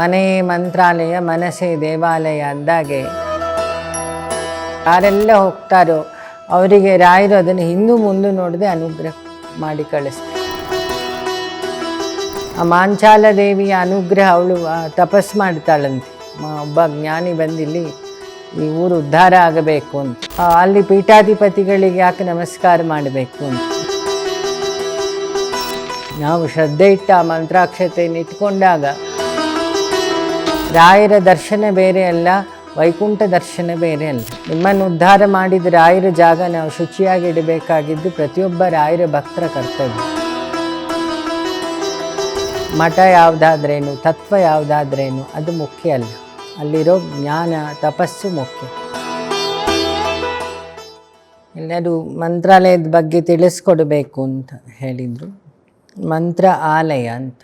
ಮನೆ ಮಂತ್ರಾಲಯ ಮನಸ್ಸೇ ದೇವಾಲಯ ಅಂದಾಗೆ. ಯಾರೆಲ್ಲ ಹೋಗ್ತಾರೋ ಅವರಿಗೆ ರಾಯರು ಅದನ್ನು ಹಿಂದೂ ಮುಂದೆ ನೋಡದೆ ಅನುಗ್ರಹ ಮಾಡಿ ಕಳಿಸ್ತಾರೆ. ಆ ಮಾಂಚಾಲ ದೇವಿಯ ಅನುಗ್ರಹ ಅವಳು ತಪಸ್ ಮಾಡ್ತಾಳಂತೆ. ಒಬ್ಬ ಜ್ಞಾನಿ ಬಂದಿಲ್ಲಿ ಈ ಊರು ಉದ್ಧಾರ ಆಗಬೇಕು ಅಂತ. ಅಲ್ಲಿ ಪೀಠಾಧಿಪತಿಗಳಿಗೆ ಯಾಕೆ ನಮಸ್ಕಾರ ಮಾಡಬೇಕು ಅಂತ. ನಾವು ಶ್ರದ್ಧೆ ಇಟ್ಟ ಮಂತ್ರಾಕ್ಷತೆಯನ್ನು ಇಟ್ಕೊಂಡಾಗ ರಾಯರ ದರ್ಶನ ಬೇರೆ ಅಲ್ಲ, ವೈಕುಂಠ ದರ್ಶನ ಬೇರೆ ಅಲ್ಲ. ನಿಮ್ಮನ್ನು ಉದ್ಧಾರ ಮಾಡಿದ ರಾಯರ ಜಾಗ ನಾವು ಶುಚಿಯಾಗಿ ಇಡಬೇಕಾಗಿದ್ದು ಪ್ರತಿಯೊಬ್ಬ ರಾಯರ ಭಕ್ತರ ಕರ್ತವ್ಯ. ಮಠ ಯಾವುದಾದ್ರೇನು, ತತ್ವ ಯಾವುದಾದ್ರೇನು, ಅದು ಮುಖ್ಯ ಅಲ್ಲ. ಅಲ್ಲಿರೋ ಜ್ಞಾನ, ತಪಸ್ಸು ಮುಖ್ಯ. ಎಲ್ಲರೂ ಮಂತ್ರಾಲಯದ ಬಗ್ಗೆ ತಿಳಿಸ್ಕೊಡ್ಬೇಕು ಅಂತ ಹೇಳಿದರು. ಮಂತ್ರ ಆಲಯ ಅಂತ.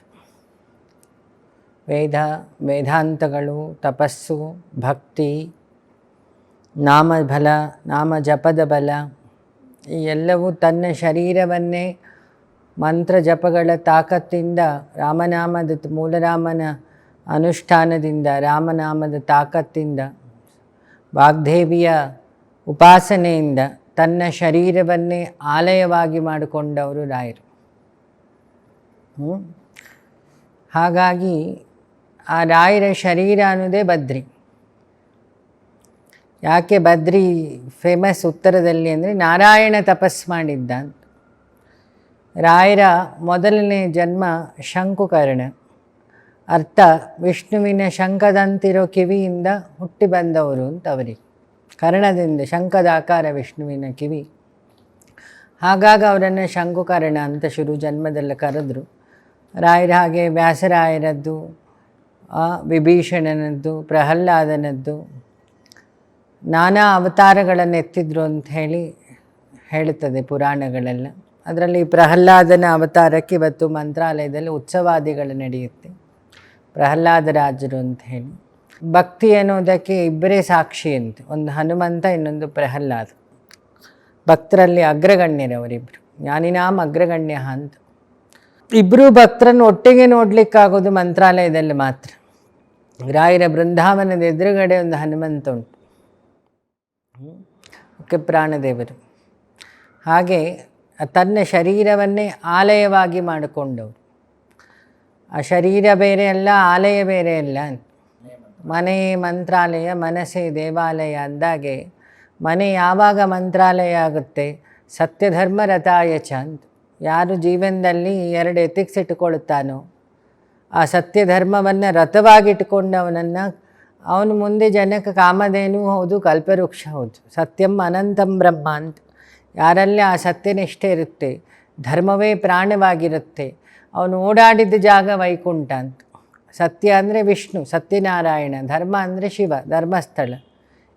ವೇದ, ವೇದಾಂತಗಳು, ತಪಸ್ಸು, ಭಕ್ತಿ, ನಾಮಬಲ ನಾಮ ಜಪದ ಬಲ ಈ ಎಲ್ಲವೂ ತನ್ನ ಶರೀರವನ್ನೇ ಮಂತ್ರ ಜಪಗಳ ತಾಕತ್ತಿಂದ, ರಾಮನಾಮದ ಮೂಲರಾಮನ ಅನುಷ್ಠಾನದಿಂದ, ರಾಮನಾಮದ ತಾಕತ್ತಿಂದ, ವಾಗ್ದೇವಿಯ ಉಪಾಸನೆಯಿಂದ ತನ್ನ ಶರೀರವನ್ನೇ ಆಲಯವಾಗಿ ಮಾಡಿಕೊಂಡವರು ರಾಯರು? ಹಾಗಾಗಿ ಆ ರಾಯರ ಶರೀರ ಅನ್ನೋದೇ ಬದ್ರಿ. ಯಾಕೆ ಬದ್ರಿ ಫೇಮಸ್ ಉತ್ತರದಲ್ಲಿ ಅಂದರೆ ನಾರಾಯಣ ತಪಸ್ ಮಾಡಿದ್ದ ರಾಯರ ಮೊದಲನೇ ಜನ್ಮ ಶಂಕುಕರ್ಣ. ಅರ್ಥ ವಿಷ್ಣುವಿನ ಶಂಖದಂತಿರೋ ಕಿವಿಯಿಂದ ಹುಟ್ಟಿ ಬಂದವರು ಅಂತ ಅವರಿಗೆ. ಕರ್ಣದಿಂದ ಶಂಖದ ಆಕಾರ ವಿಷ್ಣುವಿನ ಕಿವಿ. ಹಾಗಾಗಿ ಅವರನ್ನು ಶಂಕುಕರ್ಣ ಅಂತ ಶುರು ಜನ್ಮದಲ್ಲಿ ಕರೆದ್ರು. ರಾಯರ ಹಾಗೆ ವ್ಯಾಸರಾಯರದ್ದು ಆ, ವಿಭೀಷಣನದ್ದು ಪ್ರಹ್ಲಾದನದ್ದು ನಾನಾ ಅವತಾರಗಳನ್ನು ಎತ್ತಿದ್ರು ಅಂತ ಹೇಳಿ ಹೇಳುತ್ತದೆ ಪುರಾಣಗಳೆಲ್ಲ. ಅದರಲ್ಲಿ ಪ್ರಹ್ಲಾದನ ಅವತಾರಕ್ಕೆ ಇವತ್ತು ಮಂತ್ರಾಲಯದಲ್ಲಿ ಉತ್ಸವಾದಿಗಳು ನಡೆಯುತ್ತೆ. ಪ್ರಹ್ಲಾದ ರಾಜರು ಅಂತ ಹೇಳಿ. ಭಕ್ತಿ ಅನ್ನೋದಕ್ಕೆ ಇಬ್ಬರೇ ಸಾಕ್ಷಿ ಅಂತ. ಒಂದು ಹನುಮಂತ ಇನ್ನೊಂದು ಪ್ರಹ್ಲಾದ. ಭಕ್ತರಲ್ಲಿ ಅಗ್ರಗಣ್ಯರವರಿಬ್ಬರು ಜ್ಞಾನಿನಾಮ್ ಅಗ್ರಗಣ್ಯ ಅಂತ. ಇಬ್ಬರೂ ಭಕ್ತರನ್ನು ಒಟ್ಟಿಗೆ ನೋಡಲಿಕ್ಕಾಗೋದು ಮಂತ್ರಾಲಯದಲ್ಲಿ ಮಾತ್ರ. ರಾಯರ ಬೃಂದಾವನದ ಎದುರುಗಡೆ ಒಂದು ಹನುಮಂತ ಉಂಟು. ಮುಖ್ಯ ಪ್ರಾಣದೇವರು. ಹಾಗೆ ತನ್ನ ಶರೀರವನ್ನೇ ಆಲಯವಾಗಿ ಮಾಡಿಕೊಂಡವರು. ಆ ಶರೀರ ಬೇರೆ ಅಲ್ಲ, ಆಲಯ ಬೇರೆ ಅಲ್ಲ ಮನೆ ಮಂತ್ರಾಲಯ ಮನಸ್ಸೇ ದೇವಾಲಯ ಅಂದಾಗೆ ಮನೆ ಯಾವಾಗ ಮಂತ್ರಾಲಯ ಆಗುತ್ತೆ? ಸತ್ಯಧರ್ಮ ಚಂದ್ ಯಾರು ಜೀವನದಲ್ಲಿ ಎರಡು ಎಥಿಕ್ಸ್ ಇಟ್ಕೊಳ್ತಾನೋ ಆ ಸತ್ಯ ಧರ್ಮವನ್ನು ರಥವಾಗಿಟ್ಟುಕೊಂಡವನನ್ನು ಅವನು ಮುಂದೆ ಜನಕ್ಕೆ ಕಾಮಧೇನು ಹೌದು, ಕಲ್ಪವೃಕ್ಷ ಹೌದು. ಸತ್ಯಂ ಅನಂತಂ ಬ್ರಹ್ಮ ಅಂತ. ಯಾರಲ್ಲಿ ಆ ಸತ್ಯನಿಷ್ಠೆ ಇರುತ್ತೆ, ಧರ್ಮವೇ ಪ್ರಾಣವಾಗಿರುತ್ತೆ, ಅವನು ಓಡಾಡಿದ ಜಾಗ ವೈಕುಂಠ ಅಂತ. ಸತ್ಯ ಅಂದರೆ ವಿಷ್ಣು, ಸತ್ಯನಾರಾಯಣ, ಧರ್ಮ ಅಂದರೆ ಶಿವ, ಧರ್ಮಸ್ಥಳ.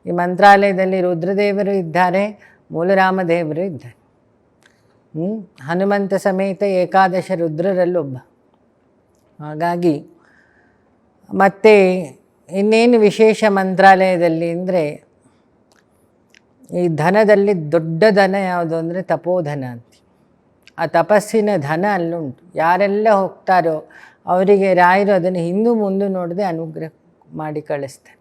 ಈ ಮಂತ್ರಾಲಯದಲ್ಲಿ ರುದ್ರದೇವರು ಇದ್ದಾರೆ, ಮೂಲರಾಮದೇವರು ಇದ್ದಾರೆ. ಹನುಮಂತ ಸಮೇತ ಏಕಾದಶ ರುದ್ರರಲ್ಲೊಬ್ಬ. ಹಾಗಾಗಿ ಮತ್ತು ಇನ್ನೇನು ವಿಶೇಷ ಮಂತ್ರಾಲಯದಲ್ಲಿ ಅಂದರೆ ಈ ಧನದಲ್ಲಿ ದೊಡ್ಡ ಧನ ಯಾವುದು ಅಂದರೆ ತಪೋಧನ ಅಂತ. ಆ ತಪಸ್ಸಿನ ಧನ ಅಲ್ಲುಂಟು. ಯಾರೆಲ್ಲ ಹೋಗ್ತಾರೋ ಅವರಿಗೆ ರಾಯರು ಅದನ್ನು ಹಿಂದೂ ಮುಂದೆ ನೋಡದೆ ಅನುಗ್ರಹ ಮಾಡಿ ಕಳಿಸ್ತಾರೆ.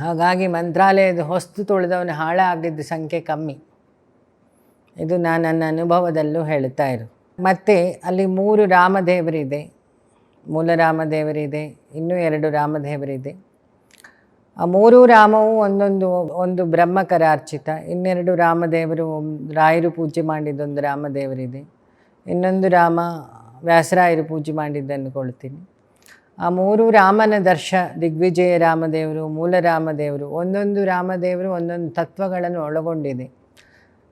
ಹಾಗಾಗಿ ಮಂತ್ರಾಲಯದ ಹೊಸ್ತು ತುಳಿದವನು ಹಾಳಾಗಿದ್ದ ಸಂಖ್ಯೆ ಕಮ್ಮಿ. ಇದು ನಾನು ನನ್ನ ಅನುಭವದಲ್ಲೂ ಹೇಳ್ತಾ ಇರು ಮತ್ತು ಅಲ್ಲಿ ಮೂರು ರಾಮದೇವರಿದೆ. ಮೂಲ ರಾಮದೇವರಿದೆ, ಇನ್ನೂ ಎರಡು ರಾಮದೇವರಿದೆ. ಆ ಮೂರು ರಾಮವು ಒಂದೊಂದು, ಒಂದು ಬ್ರಹ್ಮಕರ ಅರ್ಚಿತ ಇನ್ನೆರಡು ರಾಮದೇವರು ರಾಯರು ಪೂಜೆ ಮಾಡಿದ್ದೊಂದು ರಾಮದೇವರಿದೆ. ಇನ್ನೊಂದು ರಾಮ ವ್ಯಾಸರಾಯರು ಪೂಜೆ ಮಾಡಿದ್ದು ಅಂದ್ಕೊಳ್ತೀನಿ. ಆ ಮೂರು ರಾಮನ ದರ್ಶ, ದಿಗ್ವಿಜಯ ರಾಮದೇವರು, ಮೂಲ ರಾಮದೇವರು, ಒಂದೊಂದು ರಾಮದೇವರು ಒಂದೊಂದು ತತ್ವಗಳನ್ನು ಒಳಗೊಂಡಿದೆ.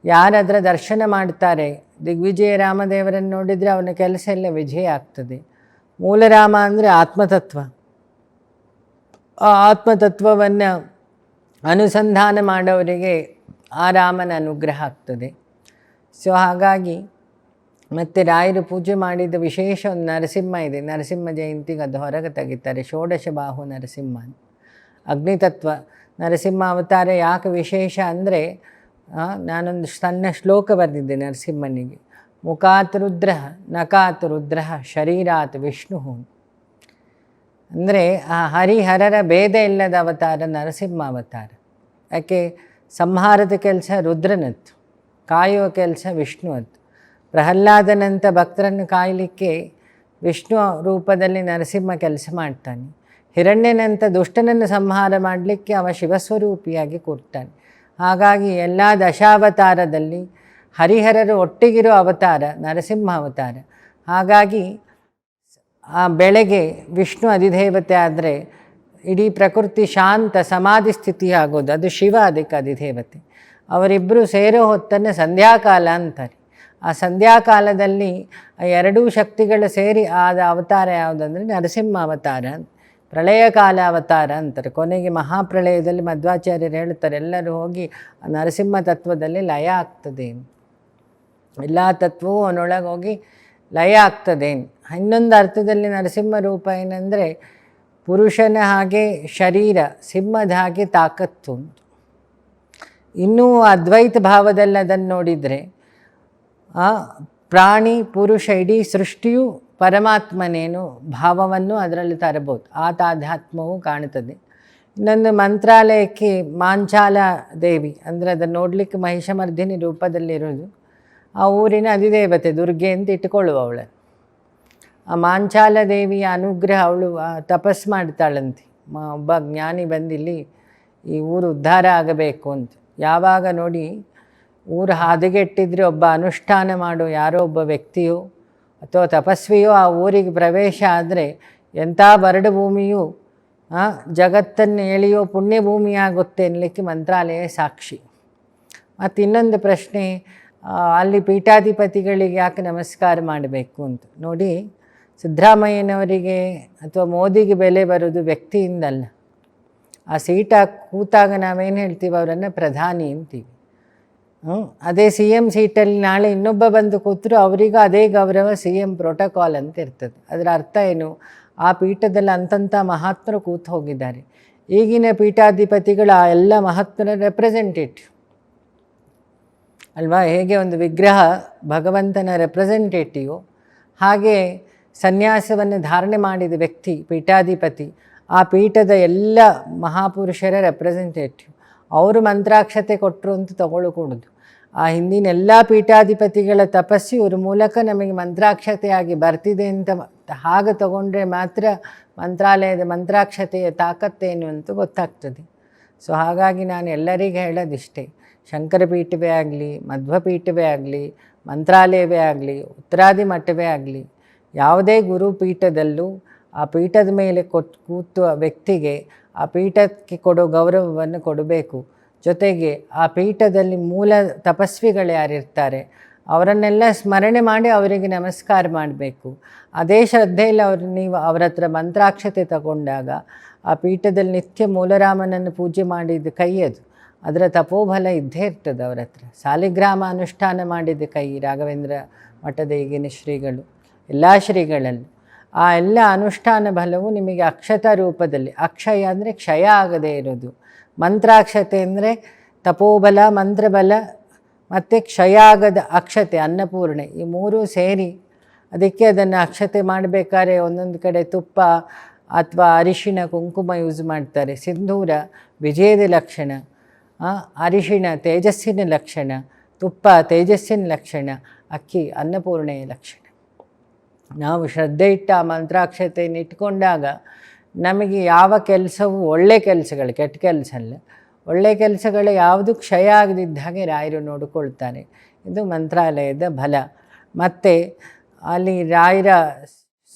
ಯಾರದರ ದರ್ಶನ ಮಾಡ್ತಾರೆ ದಿಗ್ವಿಜಯ ರಾಮದೇವರನ್ನು ನೋಡಿದರೆ ಅವನ ಕೆಲಸ ಎಲ್ಲ ವಿಜಯ ಆಗ್ತದೆ. ಮೂಲರಾಮ ಅಂದರೆ ಆತ್ಮತತ್ವ. ಆ ಆತ್ಮತತ್ವವನ್ನು ಅನುಸಂಧಾನ ಮಾಡೋರಿಗೆ ಆ ರಾಮನ ಅನುಗ್ರಹ ಆಗ್ತದೆ. ಸೊ ಹಾಗಾಗಿ ಮತ್ತು ರಾಯರು ಪೂಜೆ ಮಾಡಿದ ವಿಶೇಷ ಒಂದು ನರಸಿಂಹ ಇದೆ. ನರಸಿಂಹ ಜಯಂತಿಗೆ ಅದು ಹೊರಗೆ ತೆಗಿತಾರೆ. ಷೋಡಶ ಬಾಹು ನರಸಿಂಹ. ಅಗ್ನಿತತ್ವ. ನರಸಿಂಹ ಅವತಾರ ಯಾಕೆ ವಿಶೇಷ ಅಂದರೆ ನಾನೊಂದು ಸಣ್ಣ ಶ್ಲೋಕ ಬರೆದಿದ್ದೆ ನರಸಿಂಹನಿಗೆ. ಮುಖಾತ್ ರುದ್ರ ನಕಾತ್ ರುದ್ರ ಶರೀರಾತ್ ವಿಷ್ಣು ಅಂದರೆ ಆ ಹರಿಹರರ ಭೇದ ಇಲ್ಲದ ಅವತಾರ ನರಸಿಂಹ ಅವತಾರ. ಯಾಕೆ? ಸಂಹಾರದ ಕೆಲಸ ರುದ್ರನತ್ತು, ಕಾಯುವ ಕೆಲಸ ವಿಷ್ಣುವತ್ತು. ಪ್ರಹ್ಲಾದನಂಥ ಭಕ್ತರನ್ನು ಕಾಯಲಿಕ್ಕೆ ವಿಷ್ಣು ರೂಪದಲ್ಲಿ ನರಸಿಂಹ ಕೆಲಸ ಮಾಡ್ತಾನೆ. ಹಿರಣ್ಯನಂತ ದುಷ್ಟನನ್ನು ಸಂಹಾರ ಮಾಡಲಿಕ್ಕೆ ಅವ ಶಿವಸ್ವರೂಪಿಯಾಗಿ ಕೂರ್ತಾನೆ ಹಾಗಾಗಿ ಎಲ್ಲ ದಶಾವತಾರದಲ್ಲಿ ಹರಿಹರರು ಒಟ್ಟಿಗಿರೋ ಅವತಾರ, ನರಸಿಂಹ ಅವತಾರ. ಹಾಗಾಗಿ ಆ ಬೆಳೆಗೆ ವಿಷ್ಣು ಅಧಿದೇವತೆ ಆದರೆ ಇಡೀ ಪ್ರಕೃತಿ ಶಾಂತ ಸಮಾಧಿ ಸ್ಥಿತಿ ಆಗೋದು, ಅದು ಶಿವ ಅದಕ್ಕೆ ಅಧಿದೇವತೆ. ಅವರಿಬ್ಬರು ಸೇರೋ ಹೊತ್ತನ್ನು ಸಂಧ್ಯಾಕಾಲ ಅಂತಾರೆ. ಆ ಸಂಧ್ಯಾಕಾಲದಲ್ಲಿ ಎರಡೂ ಶಕ್ತಿಗಳು ಸೇರಿ ಆದ ಅವತಾರ ಯಾವುದಂದರೆ ನರಸಿಂಹ ಅವತಾರ ಪ್ರಳಯ ಕಾಲ ಅವತಾರ ಅಂತಾರೆ. ಕೊನೆಗೆ ಮಹಾಪ್ರಳಯದಲ್ಲಿ ಮಧ್ವಾಚಾರ್ಯರು ಹೇಳ್ತಾರೆ, ಎಲ್ಲರೂ ಹೋಗಿ ನರಸಿಂಹ ತತ್ವದಲ್ಲಿ ಲಯ ಆಗ್ತದೆ. ಎಲ್ಲ ತತ್ವವೂ ಅವನೊಳಗೆ ಹೋಗಿ ಲಯ ಆಗ್ತದೆ. ಇನ್ನೊಂದು ಅರ್ಥದಲ್ಲಿ ನರಸಿಂಹ ರೂಪ ಏನಂದರೆ ಪುರುಷನ ಹಾಗೆ ಶರೀರ, ಸಿಂಹದ ಹಾಗೆ ತಾಕತ್ತು ಇನ್ನೂ ಅದ್ವೈತ ಭಾವದಲ್ಲಿ ಅದನ್ನು ನೋಡಿದರೆ ಪ್ರಾಣಿ, ಪುರುಷ, ಇಡೀ ಸೃಷ್ಟಿಯು ಪರಮಾತ್ಮನೇನು ಭಾವವನ್ನು ಅದರಲ್ಲಿ ತರಬಹುದು. ಆ ತಾಧ್ಯಾತ್ಮವು ಕಾಣುತ್ತದೆ. ಇನ್ನೊಂದು ಮಂತ್ರಾಲಯಕ್ಕೆ ಮಾಂಚಾಲ ದೇವಿ, ಅಂದರೆ ಅದನ್ನು ನೋಡಲಿಕ್ಕೆ ಮಹಿಷಮರ್ಧಿನಿ ರೂಪದಲ್ಲಿರೋದು. ಆ ಊರಿನ ಅಧಿದೇವತೆ ದುರ್ಗೆ ಅಂತ ಇಟ್ಕೊಳ್ಳುವ ಅವಳು ಆ ಮಾಂಚಾಲ ದೇವಿಯ ಅನುಗ್ರಹ ಅವಳು ತಪಸ್ ಮಾಡ್ತಾಳಂತೆ. ಒಬ್ಬ ಜ್ಞಾನಿ ಬಂದಿಲ್ಲಿ ಈ ಊರು ಉದ್ಧಾರ ಆಗಬೇಕು ಅಂತ. ಯಾವಾಗ ನೋಡಿ ಊರು ಹಾದಿಗೆಟ್ಟಿದ್ರೆ ಒಬ್ಬ ಅನುಷ್ಠಾನ ಮಾಡೋ ಯಾರೋ ಒಬ್ಬ ವ್ಯಕ್ತಿಯೋ ಅಥವಾ ತಪಸ್ವಿಯೋ ಆ ಊರಿಗೆ ಪ್ರವೇಶ ಆದರೆ ಎಂಥ ಬರಡು ಭೂಮಿಯು ಜಗತ್ತನ್ನು ಎಳೆಯೋ ಪುಣ್ಯ ಭೂಮಿಯಾಗುತ್ತೆ ಅನ್ನಲಿಕ್ಕೆ ಮಂತ್ರಾಲಯ ಸಾಕ್ಷಿ. ಮತ್ತು ಇನ್ನೊಂದು ಪ್ರಶ್ನೆ ಅಲ್ಲಿ ಪೀಠಾಧಿಪತಿಗಳಿಗೆ ಯಾಕೆ ನಮಸ್ಕಾರ ಮಾಡಬೇಕು ಅಂತ. ನೋಡಿ, ಸಿದ್ದರಾಮಯ್ಯನವರಿಗೆ ಅಥವಾ ಮೋದಿಗೆ ಬೆಲೆ ಬರೋದು ವ್ಯಕ್ತಿಯಿಂದಲ್ಲ. ಆ ಸೀಟಾಗಿ ಕೂತಾಗ ನಾವೇನು ಹೇಳ್ತೀವಿ, ಅವರನ್ನು ಪ್ರಧಾನಿ ಅಂತೀವಿ? ಅದೇ ಸಿ ಎಂ ಸೀಟಲ್ಲಿ ನಾಳೆ ಇನ್ನೊಬ್ಬ ಬಂದು ಕೂತರು ಅವರಿಗೂ ಅದೇ ಗೌರವ ಸಿ ಎಂ ಪ್ರೋಟೋಕಾಲ್ ಅಂತ ಇರ್ತದೆ. ಅದರ ಅರ್ಥ ಏನು? ಆ ಪೀಠದಲ್ಲಿ ಅಂತಂಥ ಮಹಾತ್ಮರು ಕೂತು ಹೋಗಿದ್ದಾರೆ. ಈಗಿನ ಪೀಠಾಧಿಪತಿಗಳು ಆ ಎಲ್ಲ ಮಹಾತ್ಮರ ರೆಪ್ರೆಸೆಂಟೇಟಿವ್ ಅಲ್ವಾ? ಹೇಗೆ ಒಂದು ವಿಗ್ರಹ ಭಗವಂತನ ರೆಪ್ರೆಸೆಂಟೇಟಿವ್ ಹಾಗೆ ಸನ್ಯಾಸವನ್ನು ಧಾರಣೆ ಮಾಡಿದ ವ್ಯಕ್ತಿ, ಪೀಠಾಧಿಪತಿ, ಆ ಪೀಠದ ಎಲ್ಲ ಮಹಾಪುರುಷರ ರೆಪ್ರೆಸೆಂಟೇಟಿವ್ ಅವರು ಮಂತ್ರಾಕ್ಷತೆ ಕೊಟ್ಟರು ಅಂತ ತಗೊಳ್ಕೊಡೋದು. ಆ ಹಿಂದಿನ ಎಲ್ಲ ಪೀಠಾಧಿಪತಿಗಳ ತಪಸ್ಸು ಇವ್ರ ಮೂಲಕ ನಮಗೆ ಮಂತ್ರಾಕ್ಷತೆಯಾಗಿ ಬರ್ತಿದೆ ಅಂತ ಹಾಗೆ ತಗೊಂಡ್ರೆ ಮಾತ್ರ ಮಂತ್ರಾಲಯದ ಮಂತ್ರಾಕ್ಷತೆಯ ತಾಕತ್ತೇನು ಅಂತ ಗೊತ್ತಾಗ್ತದೆ. ಸೊ ಹಾಗಾಗಿ ನಾನು ಎಲ್ಲರಿಗೆ ಹೇಳೋದಿಷ್ಟೇ ಶಂಕರ ಪೀಠವೇ ಆಗಲಿ ಮಧ್ವ ಪೀಠವೇ ಆಗಲಿ, ಮಂತ್ರಾಲಯವೇ ಆಗಲಿ, ಉತ್ತರಾದಿ ಮಠವೇ ಆಗಲಿ, ಯಾವುದೇ ಗುರು ಪೀಠದಲ್ಲೂ ಆ ಪೀಠದ ಮೇಲೆ ಕೊಟ್ಟು ಕೂತುವ ವ್ಯಕ್ತಿಗೆ ಆ ಪೀಠಕ್ಕೆ ಕೊಡೋ ಗೌರವವನ್ನು ಕೊಡಬೇಕು. ಜೊತೆಗೆ ಆ ಪೀಠದಲ್ಲಿ ಮೂಲ ತಪಸ್ವಿಗಳು ಯಾರಿರ್ತಾರೆ, ಅವರನ್ನೆಲ್ಲ ಸ್ಮರಣೆ ಮಾಡಿ ಅವರಿಗೆ ನಮಸ್ಕಾರ ಮಾಡಬೇಕು. ಅದೇ ಶ್ರದ್ಧೆಯಲ್ಲಿ ಅವರು, ನೀವು ಅವರ ಹತ್ರ ಮಂತ್ರಾಕ್ಷತೆ ತಗೊಂಡಾಗ ಆ ಪೀಠದಲ್ಲಿ ನಿತ್ಯ ಮೂಲರಾಮನನ್ನು ಪೂಜೆ ಮಾಡಿದ ಕೈಯದು ಅದರ ತಪೋಬಲ ಇದ್ದೇ ಇರ್ತದೆ ಅವರ ಹತ್ರ. ಸಾಲಿಗ್ರಾಮ ಅನುಷ್ಠಾನ ಮಾಡಿದ ಕೈ ರಾಘವೇಂದ್ರ ಮಠದ ಈಗಿನ ಶ್ರೀಗಳು, ಎಲ್ಲ ಶ್ರೀಗಳಲ್ಲೂ. ಆ ಎಲ್ಲ ಅನುಷ್ಠಾನ ಬಲವು ನಿಮಗೆ ಅಕ್ಷತ ರೂಪದಲ್ಲಿ, ಅಕ್ಷಯ ಅಂದರೆ ಕ್ಷಯ ಆಗದೇ ಇರೋದು. ಮಂತ್ರಾಕ್ಷತೆ ಅಂದರೆ ತಪೋಬಲ, ಮಂತ್ರಬಲ, ಮತ್ತು ಕ್ಷಯ ಆಗದ ಅಕ್ಷತೆ, ಅನ್ನಪೂರ್ಣೆ, ಈ ಮೂರೂ ಸೇರಿ ಅದಕ್ಕೆ ಅದನ್ನು ಅಕ್ಷತೆ ಮಾಡಬೇಕಾದ್ರೆ ಒಂದೊಂದು ಕಡೆ ತುಪ್ಪ ಅಥವಾ ಅರಿಶಿಣ, ಕುಂಕುಮ ಯೂಸ್ ಮಾಡ್ತಾರೆ. ಸಿಂಧೂರ, ವಿಜಯದ ಲಕ್ಷಣ ಅರಿಶಿನ ತೇಜಸ್ಸಿನ ಲಕ್ಷಣ, ತುಪ್ಪ, ತೇಜಸ್ಸಿನ ಲಕ್ಷಣ, ಅಕ್ಕಿ, ಅನ್ನಪೂರ್ಣೆಯ ಲಕ್ಷಣ. ನಾವು ಶ್ರದ್ಧೆ ಇಟ್ಟ ಆ ಮಂತ್ರಾಕ್ಷತೆಯನ್ನು ಇಟ್ಕೊಂಡಾಗ ನಮಗೆ ಯಾವ ಕೆಲಸವೂ ಒಳ್ಳೆ ಕೆಲಸಗಳು, ಕೆಟ್ಟ ಕೆಲಸ ಅಲ್ಲ ಒಳ್ಳೆ ಕೆಲಸಗಳು ಯಾವುದು ಕ್ಷಯ ಆಗದಿದ್ದ ಹಾಗೆ ರಾಯರು ನೋಡಿಕೊಳ್ತಾರೆ. ಇದು ಮಂತ್ರಾಲಯದ ಬಲ. ಮತ್ತು ಅಲ್ಲಿ ರಾಯರ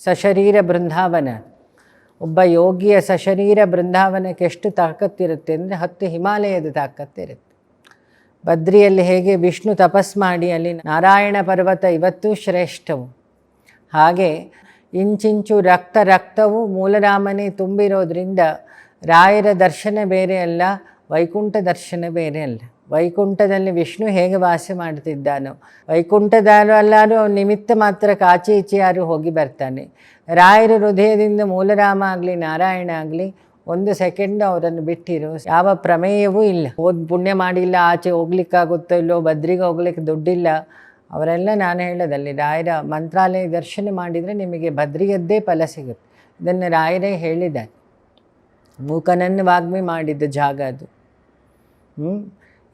ಸಶರೀರ ಬೃಂದಾವನ. ಒಬ್ಬ ಯೋಗಿಯ ಸಶರೀರ ಬೃಂದಾವನಕ್ಕೆ ಎಷ್ಟು ತಾಕತ್ತಿರುತ್ತೆ ಅಂದರೆ ಹತ್ತು ಹಿಮಾಲಯದ ತಾಕತ್ತಿರುತ್ತೆ ಬದ್ರಿಯಲ್ಲಿ ಹೇಗೆ ವಿಷ್ಣು ತಪಸ್ ಮಾಡಿ ಅಲ್ಲಿ ನಾರಾಯಣ ಪರ್ವತ ಇವತ್ತೂ ಶ್ರೇಷ್ಠವು. ಹಾಗೆ ಇಂಚಿಂಚು ರಕ್ತ ರಕ್ತವು ಮೂಲರಾಮನೇ ತುಂಬಿರೋದ್ರಿಂದ ರಾಯರ ದರ್ಶನ ಬೇರೆ ಅಲ್ಲ, ವೈಕುಂಠ ದರ್ಶನ ಬೇರೆ ಅಲ್ಲ. ವೈಕುಂಠದಲ್ಲಿ ವಿಷ್ಣು ಹೇಗೆ ವಾಸ ಮಾಡ್ತಿದ್ದಾನೋ, ವೈಕುಂಠದಾರು ಅಲ್ಲಾರು ಅವ್ನ ನಿಮಿತ್ತ ಮಾತ್ರ ಕಾಚಿ ಈಚೆ ಯಾರು ಹೋಗಿ ಬರ್ತಾನೆ. ರಾಯರ ಹೃದಯದಿಂದ ಮೂಲರಾಮ ಆಗಲಿ, ನಾರಾಯಣ ಆಗಲಿ, ಒಂದು ಸೆಕೆಂಡ್ ಅವರನ್ನು ಬಿಟ್ಟಿರು ಯಾವ ಪ್ರಮೇಯವೂ ಇಲ್ಲ. ಓದ್ ಪುಣ್ಯ ಮಾಡಿಲ್ಲ, ಆಚೆ ಹೋಗ್ಲಿಕ್ಕಾಗುತ್ತೋ ಇಲ್ಲೋ, ಬದ್ರಿಗೆ ಹೋಗ್ಲಿಕ್ಕೆ ದುಡ್ಡಿಲ್ಲ ಅವರೆಲ್ಲ ನಾನು ಹೇಳೋದಲ್ಲಿ ರಾಯರ ಮಂತ್ರಾಲಯ ದರ್ಶನ ಮಾಡಿದರೆ ನಿಮಗೆ ಭದ್ರಿಯದ್ದೇ ಫಲ ಸಿಗುತ್ತೆ. ಇದನ್ನು ರಾಯರೇ ಹೇಳಿದ್ದಾರೆ. ಮೂಕನನ್ನು ವಾಗ್ಮಿ ಮಾಡಿದ್ದ ಜಾಗ ಅದು. ಹ್ಞೂ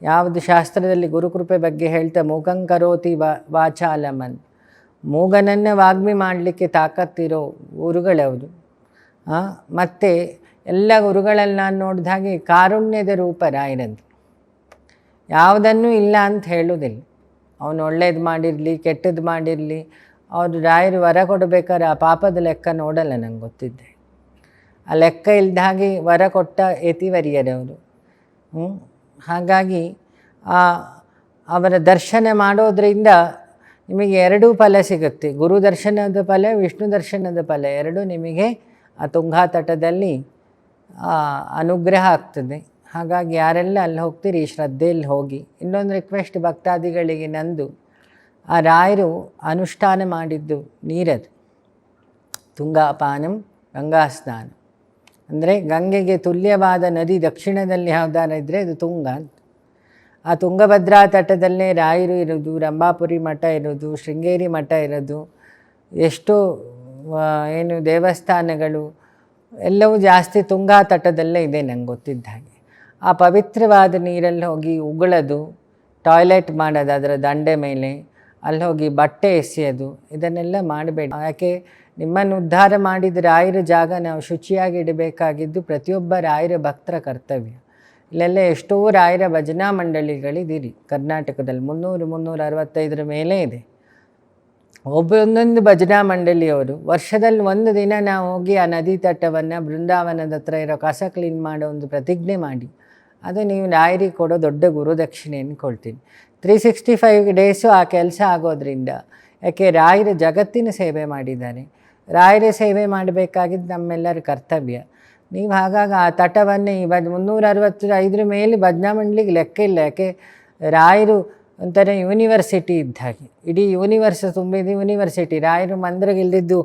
ಯಾವುದು ಶಾಸ್ತ್ರದಲ್ಲಿ ಗುರುಕೃಪೆ ಬಗ್ಗೆ ಹೇಳ್ತಾ ಮೂಕಂಕರೋತಿ ವಾ, ವಾಚಾಲಮನ್. ಮೂಗನನ್ನು ವಾಗ್ಮಿ ಮಾಡಲಿಕ್ಕೆ ತಾಕತ್ತಿರೋ ಗುರುಗಳವರು. ಮತ್ತು ಎಲ್ಲ ಗುರುಗಳಲ್ಲಿ ನಾನು ನೋಡಿದ ಹಾಗೆ ಕಾರುಣ್ಯದ ರೂಪ ರಾಯರದ್ದು ಯಾವುದನ್ನು ಇಲ್ಲ ಅಂತ ಹೇಳೋದಿಲ್ಲ ಅವನು ಒಳ್ಳೇದು ಮಾಡಿರಲಿ ಕೆಟ್ಟದ್ದು ಮಾಡಿರಲಿ. ಅವರು ರಾಯರು ವರ ಕೊಡಬೇಕಾದ್ರೆ ಆ ಪಾಪದ ಲೆಕ್ಕ ನೋಡಲ್ಲ ನಂಗೆ ಗೊತ್ತಿದ್ದೆ. ಆ ಲೆಕ್ಕ ಇಲ್ದ ಹಾಗೆ ವರ ಕೊಟ್ಟ ಯತಿವರಿಯರವರು ಹ್ಞೂ ಹಾಗಾಗಿ ಆ ಅವರ ದರ್ಶನ ಮಾಡೋದ್ರಿಂದ ನಿಮಗೆ ಎರಡೂ ಫಲ ಸಿಗುತ್ತೆ. ಗುರು ದರ್ಶನದ ಫಲ, ವಿಷ್ಣು ದರ್ಶನದ ಫಲ. ಎರಡೂ ನಿಮಗೆ ಆ ತುಂಗಾ ತಟದಲ್ಲಿ ಅನುಗ್ರಹ ಆಗ್ತದೆ. ಹಾಗಾಗಿ ಯಾರೆಲ್ಲ ಅಲ್ಲಿ ಹೋಗ್ತೀರಿ ಶ್ರದ್ಧೆಯಲ್ಲಿ ಹೋಗಿ. ಇನ್ನೊಂದು ರಿಕ್ವೆಸ್ಟ್ ಭಕ್ತಾದಿಗಳಿಗೆ ನಂದು. ಆ ರಾಯರು ಅನುಷ್ಠಾನ ಮಾಡಿದ್ದು ನೀರದು. ತುಂಗಾಪಾನಂ ಗಂಗಾ ಸ್ನಾನ ಅಂದರೆ ಗಂಗೆಗೆ ತುಲ್ಯವಾದ ನದಿ ದಕ್ಷಿಣದಲ್ಲಿ ಯಾವ್ದಾರ ಇದ್ದರೆ ಅದು ತುಂಗ ಅಂತ. ಆ ತುಂಗಭದ್ರಾ ತಟದಲ್ಲೇ ರಾಯರು ಇರೋದು, ರಂಭಾಪುರಿ ಮಠ ಇರೋದು, ಶೃಂಗೇರಿ ಮಠ ಇರೋದು. ಎಷ್ಟೋ ಏನು ದೇವಸ್ಥಾನಗಳು, ಎಲ್ಲವೂ ಜಾಸ್ತಿ ತುಂಗಾ ತಟದಲ್ಲೇ ಇದೆ ನಂಗೆ ಗೊತ್ತಿದ್ದ ಹಾಗೆ. ಆ ಪವಿತ್ರವಾದ ನೀರಲ್ಲಿ ಹೋಗಿ ಉಗುಳೋದು, ಟಾಯ್ಲೆಟ್ ಮಾಡೋದು, ಅದರ ದಂಡೆ ಮೇಲೆ ಅಲ್ಲಿ ಹೋಗಿ ಬಟ್ಟೆ ಎಸೆಯೋದು, ಇದನ್ನೆಲ್ಲ ಮಾಡಬೇಡಿ. ಯಾಕೆ, ನಿಮ್ಮನ್ನು ಉದ್ಧಾರ ಮಾಡಿದ ರಾಯರ ಜಾಗ ನಾವು ಶುಚಿಯಾಗಿ ಇಡಬೇಕಾಗಿದ್ದು ಪ್ರತಿಯೊಬ್ಬ ರಾಯರ ಭಕ್ತರ ಕರ್ತವ್ಯ. ಇಲ್ಲೆಲ್ಲ ಎಷ್ಟೋ ರಾಯರ ಭಜನಾ ಮಂಡಳಿಗಳಿದ್ದೀರಿ ಕರ್ನಾಟಕದಲ್ಲಿ ಮುನ್ನೂರು, ಮುನ್ನೂರ ಅರವತ್ತೈದರ ಮೇಲೆ ಇದೆ. ಒಬ್ಬೊಂದೊಂದು ಭಜನಾ ಮಂಡಳಿಯವರು ವರ್ಷದಲ್ಲಿ ಒಂದು ದಿನ ನಾವು ಹೋಗಿ ಆ ನದಿ ತಟ್ಟವನ್ನು ಬೃಂದಾವನದ ಹತ್ರ ಇರೋ ಕಸ ಕ್ಲೀನ್ ಮಾಡೋ ಒಂದು ಪ್ರತಿಜ್ಞೆ ಮಾಡಿ. ಅದು ನೀವು ರಾಯರಿಗೆ ಕೊಡೋ ದೊಡ್ಡ ಗುರುದಕ್ಷಿಣೆ ಅಂದ್ಕೊಳ್ತೀನಿ ತ್ರೀ ಸಿಕ್ಸ್ಟಿ ಫೈವ್ ಡೇಸು ಆ ಕೆಲಸ ಆಗೋದ್ರಿಂದ, ಯಾಕೆ ರಾಯರು ಜಗತ್ತಿನ ಸೇವೆ ಮಾಡಿದ್ದಾರೆ ರಾಯರ ಸೇವೆ ಮಾಡಬೇಕಾಗಿದ್ದು ನಮ್ಮೆಲ್ಲರ ಕರ್ತವ್ಯ. ನೀವು ಹಾಗಾಗಿ ಆ ತಟವನ್ನೇ ಈ ಬದ್ ಮುನ್ನೂರ ಅರವತ್ತು ಐದರ ಮೇಲೆ ಭಜನಾ ಮಂಡಳಿಗೆ ಲೆಕ್ಕ ಇಲ್ಲ. ಯಾಕೆ ರಾಯರು ಒಂಥರ ಯೂನಿವರ್ಸಿಟಿ ಇದ್ದ ಹಾಗೆ. ಇಡೀ ಯೂನಿವರ್ಸ್ ತುಂಬಿದ ಯೂನಿವರ್ಸಿಟಿ. ರಾಯರು ಮಂದ್ರಗಿಲ್ದಿದ್ದು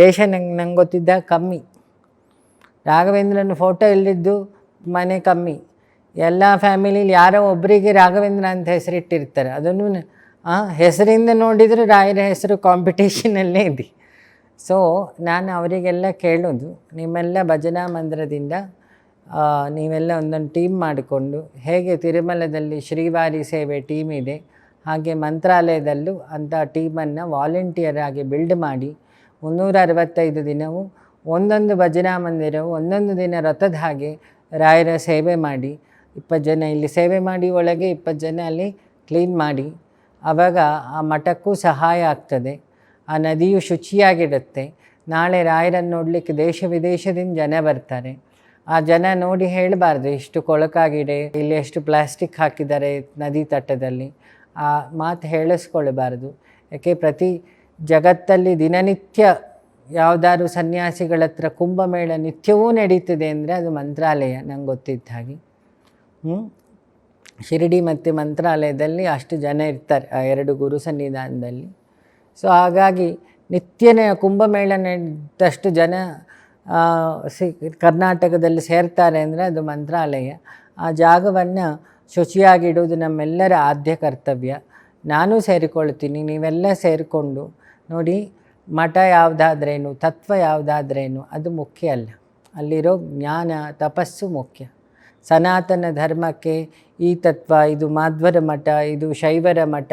ದೇಶ ನಂಗೆ ನಂಗೆ ಗೊತ್ತಿದ್ದ ಕಮ್ಮಿ. ರಾಘವೇಂದ್ರನ ಫೋಟೋ ಇಲ್ಲದಿದ್ದು ಮನೆ ಕಮ್ಮಿ. ಎಲ್ಲ ಫ್ಯಾಮಿಲಿಲಿ ಯಾರೋ ಒಬ್ಬರಿಗೆ ರಾಘವೇಂದ್ರ ಅಂತ ಹೆಸರಿಟ್ಟಿರ್ತಾರೆ. ಅದನ್ನು ಹೆಸರಿಂದ ನೋಡಿದರೆ ರಾಯರ ಹೆಸರು ಕಾಂಪಿಟೇಷನಲ್ಲೇ ಇದೆ. ಸೊ ನಾನು ಅವರಿಗೆಲ್ಲ ಕೇಳೋದು, ನಿಮ್ಮೆಲ್ಲ ಭಜನಾ ಮಂದಿರದಿಂದ ನೀವೆಲ್ಲ ಒಂದೊಂದು ಟೀಮ್ ಮಾಡಿಕೊಂಡು, ಹೇಗೆ ತಿರುಮಲದಲ್ಲಿ ಶ್ರೀವಾರಿ ಸೇವೆ ಟೀಮ್ ಇದೆ, ಹಾಗೆ ಮಂತ್ರಾಲಯದಲ್ಲೂ ಅಂಥ ಟೀಮನ್ನು ವಾಲಂಟಿಯರ್ ಆಗಿ ಬಿಲ್ಡ್ ಮಾಡಿ, ಮುನ್ನೂರ ಅರವತ್ತೈದು ದಿನವೂ ಒಂದೊಂದು ಭಜನಾ ಮಂದಿರವು ಒಂದೊಂದು ದಿನ ರಥದ ಹಾಗೆ ರಾಯರ ಸೇವೆ ಮಾಡಿ ಇಪ್ಪತ್ತು ಜನ ಇಲ್ಲಿ ಸೇವೆ ಮಾಡಿ ಒಳಗೆ ಇಪ್ಪತ್ತು ಜನ ಅಲ್ಲಿ ಕ್ಲೀನ್ ಮಾಡಿ. ಆವಾಗ ಆ ಮಠಕ್ಕೂ ಸಹಾಯ ಆಗ್ತದೆ. ಆ ನದಿಯು ಶುಚಿಯಾಗಿಡುತ್ತೆ ನಾಳೆ ರಾಯರನ್ನು ನೋಡಲಿಕ್ಕೆ ದೇಶ ವಿದೇಶದಿಂದ ಜನ ಬರ್ತಾರೆ. ಆ ಜನ ನೋಡಿ ಹೇಳಬಾರ್ದು, ಇಷ್ಟು ಕೊಳಕಾಗಿದೆ, ಇಲ್ಲಿ ಎಷ್ಟು ಪ್ಲಾಸ್ಟಿಕ್ ಹಾಕಿದ್ದಾರೆ ನದಿ ತಟ್ಟದಲ್ಲಿ ಆ ಮಾತು ಹೇಳಿಸ್ಕೊಳ್ಬಾರ್ದು. ಯಾಕೆ ಪ್ರತಿ ಜಗತ್ತಲ್ಲಿ ದಿನನಿತ್ಯ ಯಾವುದಾದ್ರು ಸನ್ಯಾಸಿಗಳ ಹತ್ರ ಕುಂಭಮೇಳ ನಿತ್ಯವೂ ನಡೀತಿದೆ ಅಂದರೆ ಅದು ಮಂತ್ರಾಲಯ, ನಂಗೆ ಗೊತ್ತಿದ್ದ ಹಾಗೆ. ಶಿರಡಿ ಮತ್ತು ಮಂತ್ರಾಲಯದಲ್ಲಿ ಅಷ್ಟು ಜನ ಇರ್ತಾರೆ, ಆ ಎರಡು ಗುರು ಸನ್ನಿಧಾನದಲ್ಲಿ. ಸೊ ಹಾಗಾಗಿ ನಿತ್ಯನೇ ಕುಂಭಮೇಳ ನಡೆದಷ್ಟು ಜನ ಸಿ, ಕರ್ನಾಟಕದಲ್ಲಿ ಸೇರ್ತಾರೆ ಅಂದರೆ ಅದು ಮಂತ್ರಾಲಯ. ಆ ಜಾಗವನ್ನು ಶುಚಿಯಾಗಿಡುವುದು ನಮ್ಮೆಲ್ಲರ ಆದ್ಯ ಕರ್ತವ್ಯ. ನಾನು ಸೇರಿಕೊಳ್ತೀನಿ, ನೀವೆಲ್ಲ ಸೇರಿಕೊಂಡು ನೋಡಿ, ಮಠ ಯಾವುದಾದ್ರೇನು, ತತ್ವ ಯಾವುದಾದ್ರೇನು, ಅದು ಮುಖ್ಯ ಅಲ್ಲ. ಅಲ್ಲಿರೋ ಜ್ಞಾನ, ತಪಸ್ಸು ಮುಖ್ಯ. ಸನಾತನ ಧರ್ಮಕ್ಕೆ ಈ ತತ್ವ, ಇದು ಮಾಧ್ವರ ಮಠ, ಇದು ಶೈವರ ಮಠ,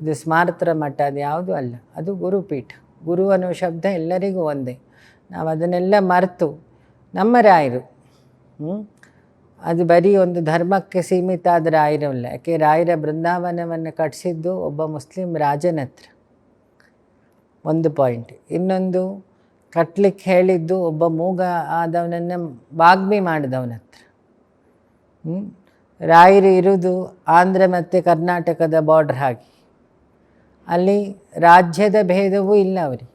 ಇದು ಸ್ಮಾರತರ ಮಠ, ಅದು ಯಾವುದೂ ಅಲ್ಲ. ಅದು ಗುರುಪೀಠ. ಗುರು ಅನ್ನೋ ಶಬ್ದ ಎಲ್ಲರಿಗೂ ಒಂದೇ. ನಾವು ಅದನ್ನೆಲ್ಲ ಮರೆತು ನಮ್ಮ ರಾಯರು? ಅದು ಬರೀ ಒಂದು ಧರ್ಮಕ್ಕೆ ಸೀಮಿತ ಆದ ರಾಯರಲ್ಲ. ಯಾಕೆ? ರಾಯರ ಬೃಂದಾವನವನ್ನು ಕಟ್ಟಿಸಿದ್ದು ಒಬ್ಬ ಮುಸ್ಲಿಂ ರಾಜನ ಹತ್ರ. ಒಂದು ಪಾಯಿಂಟ್ ಇನ್ನೊಂದು ಕಟ್ಲಿಕ್ಕೆ ಹೇಳಿದ್ದು ಒಬ್ಬ ಮೂಗ ಆದವನನ್ನು ವಾಗ್ಮಿ ಮಾಡಿದವನ ಹತ್ರ? ರಾಯರು ಇರುವುದು ಆಂಧ್ರ ಮತ್ತು ಕರ್ನಾಟಕದ ಬಾರ್ಡ್ರ್ ಹಾಗೆ. ಅಲ್ಲಿ ರಾಜ್ಯದ ಭೇದವೂ ಇಲ್ಲ ಅವರಿಗೆ.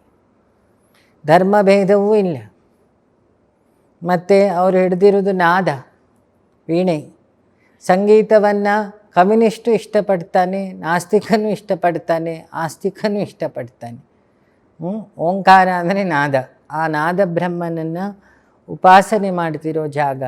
ಧರ್ಮ ಭೇದವೂ ಇಲ್ಲ. ಮತ್ತು ಅವರು ಹಿಡಿದಿರುವುದು ನಾದ, ವೀಣೆ. ಸಂಗೀತವನ್ನು ಕಮ್ಯುನಿಸ್ಟು ಇಷ್ಟಪಡ್ತಾನೆ, ನಾಸ್ತಿಕನೂ ಇಷ್ಟಪಡ್ತಾನೆ, ಆಸ್ತಿಕನೂ ಇಷ್ಟಪಡ್ತಾನೆ. ಓಂಕಾರ ಅಂದರೆ ನಾದ. ಆ ನಾದ ಬ್ರಹ್ಮನನ್ನು ಉಪಾಸನೆ ಮಾಡ್ತಿರೋ ಜಾಗ.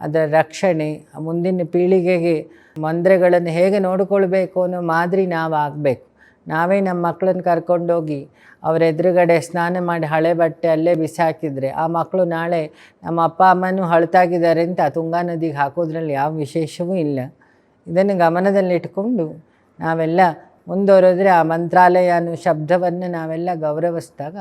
ಅದರ ರಕ್ಷಣೆ, ಮುಂದಿನ ಪೀಳಿಗೆಗೆ ಮಂದ್ರೆಗಳನ್ನು ಹೇಗೆ ನೋಡಿಕೊಳ್ಬೇಕು ಅನ್ನೋ ಮಾದರಿ ನಾವು ಆಗಬೇಕು ನಾವೇ ನಮ್ಮ ಮಕ್ಕಳನ್ನು ಕರ್ಕೊಂಡೋಗಿ ಅವರ ಎದುರುಗಡೆ ಸ್ನಾನ ಮಾಡಿ ಹಳೆ ಬಟ್ಟೆ ಅಲ್ಲೇ ಬಿಸಾಕಿದರೆ ಆ ಮಕ್ಕಳು ನಾಳೆ ನಮ್ಮ ಅಪ್ಪ ಅಮ್ಮನೂ ಹಳತಾಗಿದ್ದಾರೆ ಅಂತ ತುಂಗಾ ನದಿಗೆ ಹಾಕೋದ್ರಲ್ಲಿ ಯಾವ ವಿಶೇಷವೂ ಇಲ್ಲ. ಇದನ್ನು ಗಮನದಲ್ಲಿಟ್ಟುಕೊಂಡು ನಾವೆಲ್ಲ ಮುಂದುವರೆದ್ರೆ ಆ ಮಂತ್ರಾಲಯ ಅನ್ನೋ ಶಬ್ದವನ್ನು ನಾವೆಲ್ಲ ಗೌರವಿಸ್ದಾಗ